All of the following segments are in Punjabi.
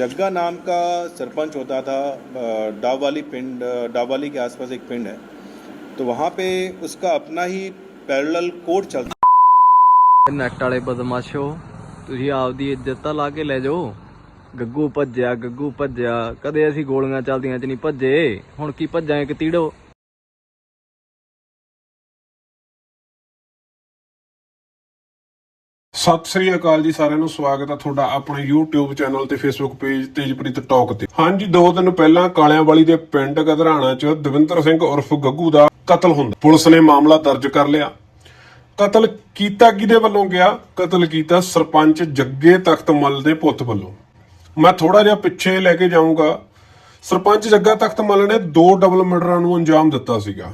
जग्गा नाम का सरपंच होता था अ, डाववाली पिंड अ, डाववाली के आसपास एक पिंड है तो वहाँ पे उसका अपना ही पैरेलल कोर्ट चलता ਨੈਟ ਵਾਲੇ ਬਦਮਾਸ਼ੋ ਤੁਸੀਂ ਆਪਦੀ ਇੱਜ਼ਤ ਤਾਂ ਲਾ ਕੇ ਲੈ ਜਾਓ ਗੱਗੂ ਭੱਜਿਆ ਗੱਗੂ ਭੱਜਿਆ ਕਦੇ ਅਸੀਂ ਗੋਲੀਆਂ ਚੱਲਦੀਆਂ ਚ ਨਹੀਂ ਭੱਜੇ ਹੁਣ ਕੀ ਭੱਜਾਂ ਇੱਕ ਤੀੜੋ ਸਤਿ ਸ੍ਰੀ ਅਕਾਲ ਜੀ ਸਾਰਿਆਂ ਨੂੰ, ਸਵਾਗਤ ਹੈ ਤੁਹਾਡਾ ਆਪਣੇ YouTube ਚੈਨਲ ਤੇ Facebook ਪੇਜ ਤੇਜਪ੍ਰੀਤ ਟਾਕ ਤੇ। ਹਾਂਜੀ, ਦੋ ਦਿਨ ਪਹਿਲਾਂ ਕਾਲਿਆਂ ਦੇ ਪਿੰਡ ਗਧਰਾਣਾ 'ਚ ਦਵਿੰਦਰ ਸਿੰਘ ਉਰਫ ਗੱਗੂ ਦਾ ਕਤਲ ਹੁੰਦਾ। ਪੁਲਿਸ ਨੇ ਮਾਮਲਾ ਦਰਜ ਕਰ ਲਿਆ। ਕਤਲ ਕੀਤਾ ਕਿਹਦੇ ਵੱਲੋਂ ਗਿਆ? ਕਤਲ ਕੀਤਾ ਸਰਪੰਚ ਜੱਗੇ ਤਖਤਮਲ ਦੇ ਪੁੱਤ ਵੱਲੋਂ। ਮੈਂ ਥੋੜਾ ਜਿਹਾ ਪਿੱਛੇ ਲੈ ਕੇ ਜਾਊਂਗਾ। ਸਰਪੰਚ ਜੱਗਾ ਤਖਤਮਲ ਨੇ ਦੋ ਡਬਲ ਮਰਡਰਾਂ ਨੂੰ ਅੰਜਾਮ ਦਿੱਤਾ ਸੀਗਾ।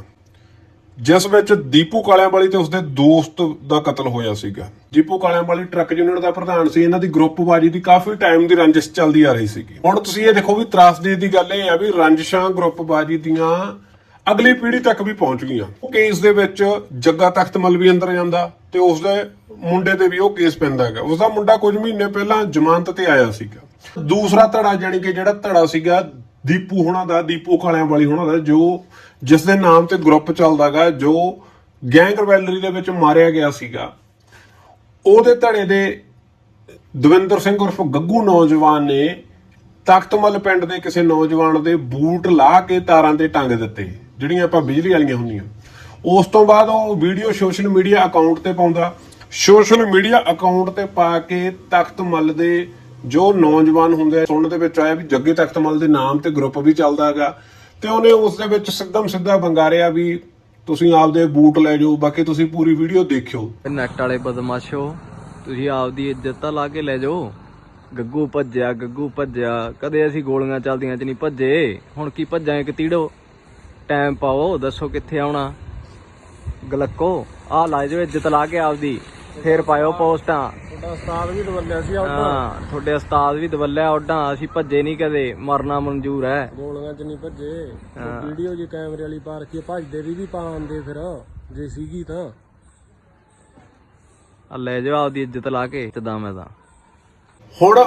ਜਿਸ ਵਿੱਚ ਦੀਪੂ ਕਾਲਿਆਂ ਤੇ ਉਸਦੇ ਦੋਸਤ ਦਾ ਕਤਲ ਹੋਇਆ ਸੀਗਾ। ਦੀਪੂ ਕਾਲਿਆਂ ਟਰੱਕ ਯੂਨੀਅਨ ਦਾ ਪ੍ਰਧਾਨ ਸੀ, ਇਹਨਾਂ ਦੀ ਗਰੁੱਪਬਾਜੀ ਦੀ ਕਾਫੀ ਟਾਈਮ ਦੀ ਰੰਜਿਸ਼ ਚੱਲਦੀ ਆ ਰਹੀ ਸੀਗੀ। ਹੁਣ ਤੁਸੀਂ ਇਹ ਦੇਖੋ ਵੀ ਤਰਾਸਦੀ ਦੀ ਗੱਲ ਇਹ ਆ ਵੀ ਰੰਜਿਸ਼ਾਂ ਗਰੁੱਪਬਾਜੀ ਦੀਆਂ ਅਗਲੀ ਪੀੜ੍ਹੀ ਤੱਕ ਵੀ ਪਹੁੰਚ ਗਈਆਂ। ਉਹ ਕੇਸ ਦੇ ਵਿੱਚ ਜੱਗਾ ਤਖਤਮਲ ਵੀ ਅੰਦਰ ਜਾਂਦਾ ਤੇ ਉਸਦੇ ਮੁੰਡੇ ਤੇ ਵੀ ਉਹ ਕੇਸ ਪੈਂਦਾ ਹੈਗਾ। ਉਸਦਾ ਮੁੰਡਾ ਕੁਝ ਮਹੀਨੇ ਪਹਿਲਾਂ ਜ਼ਮਾਨਤ ਤੇ ਆਇਆ ਸੀਗਾ। ਦੂਸਰਾ ਧੜਾ ਜਾਨੀ ਕਿ ਜਿਹੜਾ ਧੜਾ ਸੀਗਾ ਦੀਪੂ ਹੋਣਾ ਦਾ, ਦੀਪੂ ਕਾਲਿਆਂ ਵਾਲੀ ਹੋਣਾ ਦਾ, ਜੋ ਜਿਸ ਦੇ ਨਾਮ ਤੇ ਗਰੁੱਪ ਚੱਲਦਾਗਾ, ਜੋ ਗੈਂਗ ਰਵੈਲਰੀ ਦੇ ਵਿੱਚ ਮਾਰਿਆ ਗਿਆ ਸੀਗਾ, ਉਹਦੇ ਧੜੇ ਦੇ ਦਵਿੰਦਰ ਸਿੰਘ ਉਰਫ ਗੱਗੂ ਨੌਜਵਾਨ ਨੇ ਤਖਤਮਲ ਪਿੰਡ ਦੇ ਕਿਸੇ ਨੌਜਵਾਨ ਦੇ ਬੂਟ ਲਾ ਕੇ ਤਾਰਾਂ ਤੇ ਟੰਗ ਦਿੱਤੇ, ਜਿਹੜੀਆਂ ਆਪਾਂ ਬਿਜਲੀ ਵਾਲੀਆਂ ਹੁੰਦੀਆਂ। ਉਸ ਤੋਂ ਬਾਅਦ ਉਹ ਵੀਡੀਓ ਸੋਸ਼ਲ ਮੀਡੀਆ ਅਕਾਊਂਟ ਤੇ ਪਾਉਂਦਾ। ਸੋਸ਼ਲ ਮੀਡੀਆ ਅਕਾਊਂਟ ਤੇ ਪਾ ਕੇ ਤਖਤਮਲ ਦੇ ਜੋ ਨੌਜਵਾਨ ਹੁੰਦੇ ਸੁਣਨ ਦੇ ਵਿੱਚ ਆਇਆ ਵੀ ਜੱਗੇ ਤਖਤਮਲ ਦੇ ਨਾਮ ਤੇ ਗਰੁੱਪ ਵੀ ਚੱਲਦਾ ਹੈਗਾ। ਤੇ ਉਹਨੇ ਉਸ ਦੇ ਵਿੱਚ ਸਿੱਧਮ ਸਿੱਧਾ ਬੰਗਾਰਿਆ ਵੀ ਤੁਸੀਂ ਆਪਦੇ ਬੂਟ ਲੈ ਜਾਓ, ਬਾਕੀ ਤੁਸੀਂ ਪੂਰੀ ਵੀਡੀਓ ਦੇਖਿਓ। ਨੈਟ ਵਾਲੇ ਬਦਮਾਸ਼ੋ ਤੁਸੀਂ ਆਪਦੀ ਇੱਜ਼ਤ ਤਾਂ ਲਾ ਕੇ ਲੈ ਜਾਓ। ਗੱਗੂ ਭੱਜਿਆ ਗੱਗੂ ਭੱਜਿਆ। ਕਦੇ ਅਸੀਂ ਗੋਲੀਆਂ ਚੱਲਦੀਆਂ ਚ ਨਹੀਂ ਭੱਜੇ। ਹੁਣ ਕੀ ਭੱਜਾਂ ਇੱਕ ਤੀੜੋ? ਟਾਈਮ ਪਾਓ, ਦੱਸੋ ਕਿੱਥੇ ਆਉਣਾ? ਗਲੱਕੋ ਆ ਲਾ ਜਾਓ ਇੱਜ਼ਤ ਲਾ ਕੇ ਆਪਦੀ। ਫੇਰ ਪਾਇਓ ਪੋਸਟਾਂ। ਤੁਹਾਡਾ ਉਸਤਾਦ ਵੀ ਦਵੱਲਿਆ ਸੀ ਆਉਟਾ ਹਾਂ ਤੁਹਾਡੇ ਉਸਤਾਦ ਵੀ ਦਵੱਲਿਆ ਉੱਡਾਂ ਅਸੀਂ ਭੱਜੇ ਨਹੀਂ ਕਦੇ ਮਰਨਾ ਮਨਜ਼ੂਰ ਹੈ ਗੋਲੀਆਂ ਚ ਨਹੀਂ ਭੱਜੇ। ਵੀਡੀਓ ਜੇ ਕੈਮਰੇ ਵਾਲੀ ਪਾ ਰੱਖੀ ਭੱਜਦੇ ਵੀ ਵੀ ਪਾਉਂਦੇ ਫਿਰ ਜੇ ਸੀਗੀ ਤਾਂ। ਆ ਲੈ ਜਾਓ ਆਪਦੀ ਇੱਜ਼ਤ ਲਾ ਕੇ ਇੱਜ਼ਤ ਮੈਂ ਤਾਂ। ਹੁਣ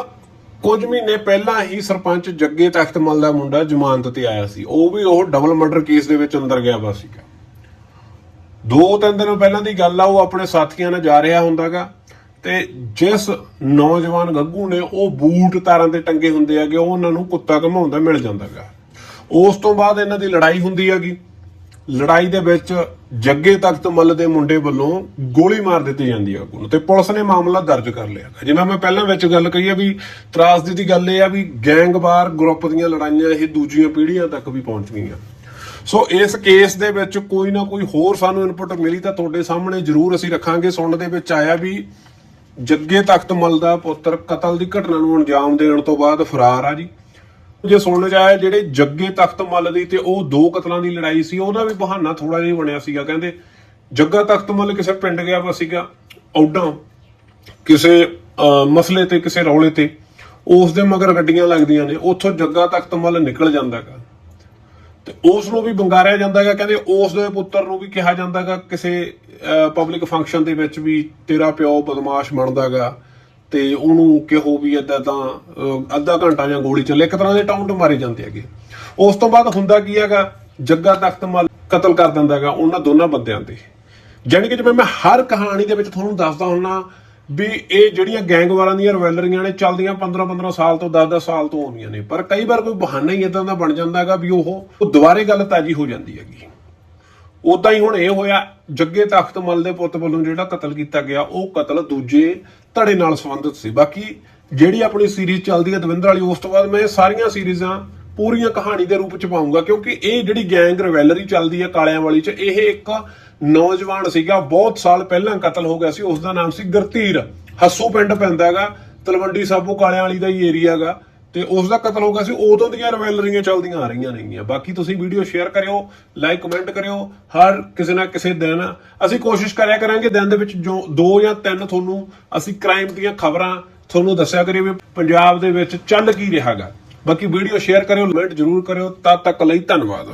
ਕੁਝ ਮਹੀਨੇ ਪਹਿਲਾਂ ਹੀ ਸਰਪੰਚ ਜੱਗੇ ਤਖਤਮਲ ਦਾ ਮੁੰਡਾ ਜ਼ਮਾਨਤ ਤੇ ਆਇਆ ਸੀ। ਉਹ ਵੀ ਉਹ ਡਬਲ ਮਰਡਰ ਕੇਸ ਦੇ ਵਿੱਚ ਅੰਦਰ ਗਿਆ ਵਾ ਸੀਗਾ। ਦੋ ਤਿੰਨ ਦਿਨ ਪਹਿਲਾਂ ਦੀ ਗੱਲ ਆ, ਉਹ ਆਪਣੇ ਸਾਥੀਆਂ ਨਾਲ ਜਾ ਰਿਹਾ ਹੁੰਦਾਗਾ। ਤੇ ਜਿਸ ਨੌਜਵਾਨ ਗੱਗੂ ਨੇ ਉਹ ਬੂਟ ਤਾਰਾਂ ਤੇ ਟੰਗੇ ਹੁੰਦੇ ਆਗੇ ਉਹ ਉਹਨਾਂ ਨੂੰ ਕੁੱਤਾ ਘਮਾਉਂਦਾ ਮਿਲ ਜਾਂਦਾਗਾ। ਉਸ ਤੋਂ ਬਾਅਦ ਇਹਨਾਂ ਦੀ ਲੜਾਈ ਹੁੰਦੀ ਹੈਗੀ। ਲੜਾਈ ਦੇ ਵਿੱਚ ਜੱਗੇ ਤਖਤ ਮੱਲ ਦੇ ਮੁੰਡੇ ਵੱਲੋਂ ਗੋਲੀ ਮਾਰ ਦਿੱਤੀ ਜਾਂਦੀ ਹੈ ਅੱਗੋਂ ਤੇ ਪੁਲਿਸ ਨੇ ਮਾਮਲਾ ਦਰਜ ਕਰ ਲਿਆ ਜਿਵੇਂ ਮੈਂ ਪਹਿਲਾਂ ਵਿੱਚ ਗੱਲ ਕਹੀ ਹੈ ਵੀ ਤਰਾਸਦੀ ਦੀ ਗੱਲ ਇਹ ਆ ਵੀ ਗੈਂਗਵਾਰ ਗਰੁੱਪ ਦੀਆਂ ਲੜਾਈਆਂ ਇਹ ਦੂਜੀਆਂ ਪੀੜ੍ਹੀਆਂ ਤੱਕ ਵੀ ਪਹੁੰਚ ਗਈਆਂ। ਸੋ ਇਸ ਕੇਸ ਦੇ ਵਿੱਚ ਕੋਈ ਨਾ ਕੋਈ ਹੋਰ ਸਾਨੂੰ ਇਨਪੁਟ ਮਿਲੀ ਤਾਂ ਤੁਹਾਡੇ ਸਾਹਮਣੇ ਜ਼ਰੂਰ ਅਸੀਂ ਰੱਖਾਂਗੇ। ਸੁਣਨ ਦੇ ਵਿੱਚ ਆਇਆ ਵੀ ਜੱਗੇ ਤਖਤ ਮੱਲ ਦਾ ਪੁੱਤਰ ਕਤਲ ਦੀ ਘਟਨਾ ਨੂੰ ਅੰਜਾਮ ਦੇਣ ਤੋਂ ਬਾਅਦ ਫਰਾਰ ਆ ਜੀ। ਜੇ ਸੁਣਨ ਚ ਆਇਆ ਜਿਹੜੇ ਜੱਗੇ ਤਖਤ ਮੱਲ ਦੀ ਤੇ ਉਹ ਦੋ ਕਤਲਾਂ ਦੀ ਲੜਾਈ ਸੀ ਉਹਦਾ ਵੀ ਬਹਾਨਾ ਥੋੜਾ ਜਿਹਾ ਬਣਿਆ ਸੀਗਾ। ਕਹਿੰਦੇ ਜੱਗਾ ਤਖਤ ਮੱਲ ਕਿਸੇ ਪਿੰਡ ਗਿਆ ਵਾ ਸੀਗਾ ਔਡਾਂ ਕਿਸੇ ਅਹ, ਮਸਲੇ ਤੇ ਕਿਸੇ ਰੌਲੇ ਤੇ। ਉਸ ਦੇ ਮਗਰ ਗੱਡੀਆਂ ਲੱਗਦੀਆਂ ਨੇ ਉੱਥੋਂ ਜੱਗਾ ਤਖਤ ਮੱਲ ਨਿਕਲ ਜਾਂਦਾਗਾ ਤੇ ਉਸ ਨੂੰ ਵੀ ਬੰਗਾਰਿਆ ਜਾਂਦਾਗਾ ਕਹਿੰਦੇ ਉਸ ਦੇ ਪੁੱਤਰ ਨੂੰ ਵੀ ਕਿਹਾ ਜਾਂਦਾਗਾ ਕਿਸੇ ਪਬਲਿਕ ਫੰਕਸ਼ਨ ਦੇ ਵਿੱਚ ਵੀ ਤੇਰਾ ਪਿਓ ਬਦਮਾਸ਼ ਬਣਦਾਗਾ ਤੇ ਉਹਨੂੰ ਕਿਹੋ ਵੀ ਏਦਾਂ ਤਾਂ ਅਹ, ਅੱਧਾ ਘੰਟਾ ਜਾਂ ਗੋਲੀ ਚੱਲੇ ਇੱਕ ਤਰ੍ਹਾਂ ਦੇ ਟਾਊਂਟ ਮਾਰੇ ਜਾਂਦੇ ਹੈਗੇ। ਉਸ ਤੋਂ ਬਾਅਦ ਹੁੰਦਾ ਕੀ ਹੈਗਾ ਜੱਗਾ ਤਖਤ ਮੱਲ ਕਤਲ ਕਰ ਦਿੰਦਾਗਾ ਉਹਨਾਂ ਦੋਨਾਂ ਬੰਦਿਆਂ ਤੇ। ਜਾਣੀ ਕਿ ਜਿਵੇਂ ਮੈਂ ਹਰ ਕਹਾਣੀ ਦੇ ਵਿੱਚ ਤੁਹਾਨੂੰ ਦੱਸਦਾ ਹੁੰਨਾ ਵੀ ਇਹ ਜਿਹੜੀਆਂ ਗੈਂਗਵਾਰਾਂ ਦੀਆਂ ਰਵੈਲਰੀਆਂ ਨੇ ਚੱਲਦੀਆਂ 15 15 ਸਾਲ ਤੋਂ 10 10 ਸਾਲ ਤੋਂ ਆਉਂਦੀਆਂ ਨੇ। ਪਰ ਕਈ ਵਾਰ ਕੋਈ ਬਹਾਨਾ ਹੀ ਇਦਾਂ ਦਾ ਬਣ ਜਾਂਦਾ ਹੈਗਾ ਵੀ ਉਹ ਦੁਬਾਰੇ ਗੱਲ ਤਾਜੀ ਹੋ ਜਾਂਦੀ ਹੈਗੀ। ਉਦਾਂ ਹੀ ਹੁਣ ਇਹ ਹੋਇਆ, ਜੱਗੇ ਤਖਤ ਮਲ ਦੇ ਪੁੱਤ ਵੱਲੋਂ ਜਿਹੜਾ ਕਤਲ ਕੀਤਾ ਗਿਆ, ਉਹ ਕਤਲ ਦੂਜੇ ਧੜੇ ਨਾਲ ਸੰਬੰਧਿਤ ਸੀ। ਬਾਕੀ ਜਿਹੜੀ ਆਪਣੀ ਸੀਰੀਜ਼ ਚੱਲਦੀ ਹੈ ਦਵਿੰਦਰ ਵਾਲੀ, ਉਸ ਤੋਂ ਬਾਅਦ ਮੈਂ ਸਾਰੀਆਂ ਸੀਰੀਜ਼ਾਂ ਪੂਰੀਆਂ ਕਹਾਣੀ ਦੇ ਰੂਪ ਚ ਪਾਉਂਗਾ, ਕਿਉਂਕਿ ਇਹ ਜਿਹੜੀ ਗੈਂਗ ਰਵੈਲਰੀ ਚੱਲਦੀ ਹੈ ਕਾਲਿਆਂ ਵਾਲੀ ਚ, ਇਹ ਇੱਕ ਨੌਜਵਾਨ ਸੀਗਾ, ਬਹੁਤ ਸਾਲ ਪਹਿਲਾਂ ਕਤਲ ਹੋ ਗਿਆ ਸੀ, ਉਸ ਦਾ ਨਾਮ ਸੀ ਗੁਰਧੀਰ ਹੱਸੂ ਪਿੰਡ ਪੈਂਦਾ ਹੈਗਾ, ਤਲਵੰਡੀ ਸਾਬੋ ਕਾਲਿਆਂ ਵਾਲੀ ਦਾ ਹੀ ਏਰੀਆ ਹੈਗਾ, ਤੇ ਉਸ ਦਾ ਕਤਲ ਹੋ ਗਿਆ ਸੀ, ਉਦੋਂ ਦੀਆਂ ਰਵੈਲਰੀਆਂ ਚੱਲਦੀਆਂ ਆ ਰਹੀਆਂ ਨੇਗੀਆਂ। ਬਾਕੀ ਤੁਸੀਂ ਵੀਡੀਓ ਸ਼ੇਅਰ ਕਰਿਓ ਲਾਈਕ ਕਮੈਂਟ ਕਰਿਓ, ਹਰ ਕਿਸੇ ਨਾ ਕਿਸੇ ਦਿਨ ਅਸੀਂ ਕੋਸ਼ਿਸ਼ ਕਰਿਆ ਕਰਾਂਗੇ ਦਿਨ ਦੇ ਵਿੱਚ ਜੋ ਦੋ ਜਾਂ ਤਿੰਨ ਤੁਹਾਨੂੰ ਅਸੀਂ ਕ੍ਰਾਈਮ ਦੀਆਂ ਖਬਰਾਂ ਤੁਹਾਨੂੰ ਦੱਸਿਆ ਕਰੀਏ ਵੀ ਪੰਜਾਬ ਦੇ ਵਿੱਚ ਚੱਲ ਕੀ ਰਿਹਾਗਾ ਬਾਕੀ ਵੀਡੀਓ ਸ਼ੇਅਰ ਕਰਿਓ ਕਮੈਂਟ ਜ਼ਰੂਰ ਕਰਿਓ ਤਦ ਤੱਕ ਲਈ ਧੰਨਵਾਦ।